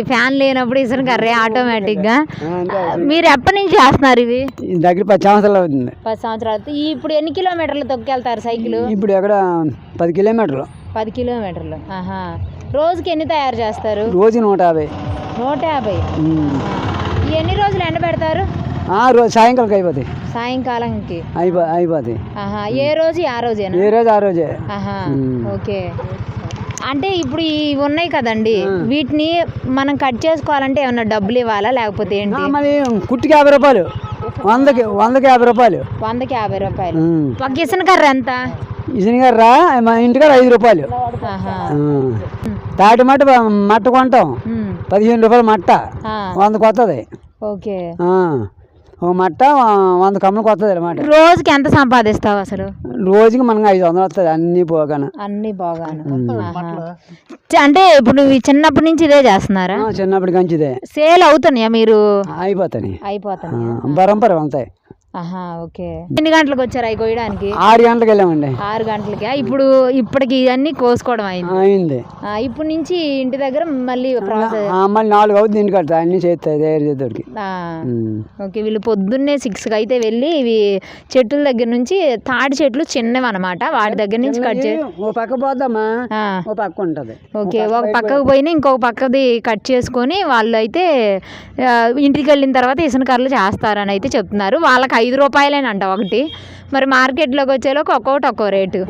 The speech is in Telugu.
ఫ్యాన్ లేనప్పుడు ఇసురు కర్రే ఆటోమేటిక్గా మీరు ఎప్పటి నుంచి చేస్తున్నారు ఈ దగ్గర పది సంవత్సరాలు అవుతుంది. పది సంవత్సరాలు ఇప్పుడు ఎన్ని కిలోమీటర్లు తొక్కెళ్తారు సైకిల్? ఇప్పుడు ఎక్కడ పది కిలోమీటర్లు. పది కిలోమీటర్లు. ఆహా. రోజుకి ఎన్ని తయారు చేస్తారు? రోజు నూట యాభై. నూట యాభై? ఎన్ని రోజులు ఎండ పెడతారు? రోజు సాయంకాలం అయిపోతాయి. సాయంకాలంకి. అయిపో అయిపోతాయి. ఏ రోజు? ఆ రోజేనా? ఏ రోజు? ఆ రోజే. ఓకే. అంటే ఇప్పుడు ఇవి ఉన్నాయి కదండి వీటిని మనం కట్ చేసుకోవాలంటే ఏమన్నా డబ్బులు ఇవ్వాలా? లేకపోతే ఏంటి? మరి కుట్టికి యాభై రూపాయలు. వందకి వందకి యాభై రూపాయలు. వందకి యాభై రూపాయలు. ఒక ఇసున కర్ర ఎంత? ఇసిన గారు రా మా ఇంటికాడ ఐదు రూపాయలు. తాటి మట్ట మట్ట కొంటాం. పదిహేను రూపాయలు మట్ట. ఆ, వందకు వస్తుంది ఓకే. మట్ట వంద కమ్మలకు వస్తుంది అన్నమాట. రోజుకి ఎంత సంపాదిస్తావు అసలు? రోజుకి మనకు ఐదు వందలు వస్తుంది అన్నీ పోగాను. అన్ని బాగాను. చ- అంటే ఇప్పుడు నువ్వు ఈ చిన్నప్పటి నుంచి ఇదే చేస్తున్నారా? ఆ, చిన్నప్పటి కంచిదే సేల్ అవుతున్నాయా మీరు? అయిపోతాయి అయిపోతున్నాయా? బరంపర వెళ్తాయి ఆహా ఓకే. ఎన్ని గంటలకు వచ్చారు అవి కోయడానికి ఆరు గంటలకు వెళ్ళామండి. ఆరు గంటలకి. ఇప్పుడు ఇప్పటికి ఇవన్నీ కోసుకోవడం అయింది. ఇప్పుడు నుంచి ఇంటి దగ్గర మళ్ళీ ప్రాసెస్ ఆ, మళ్ళీ నాలుగు అవుతుంది ఇంటికి అన్నీ చేస్తాయి తయారు ఓకే వీళ్ళు పొద్దున్నే సిక్స్కి అయితే వెళ్ళి ఇవి చెట్ల దగ్గర నుంచి తాటి చెట్లు చిన్నవి అనమాట వాటి దగ్గర నుంచి కట్ చే ఓ పక్క పోద్దామా ఆ, ఓ పక్క ఉంటుంది. ఓకే ఒక పక్కకు పోయినా ఇంకొక పక్కది కట్ చేసుకొని వాళ్ళు అయితే ఇంటికి వెళ్ళిన తర్వాత ఇసున కర్రలు చేస్తారని అయితే చెప్తున్నారు. వాళ్ళకి ఐదు రూపాయలేనంట ఒకటి. మరి మార్కెట్లోకి వచ్చేలోకి ఒక్కొక్కటి ఒక్కో రేటు.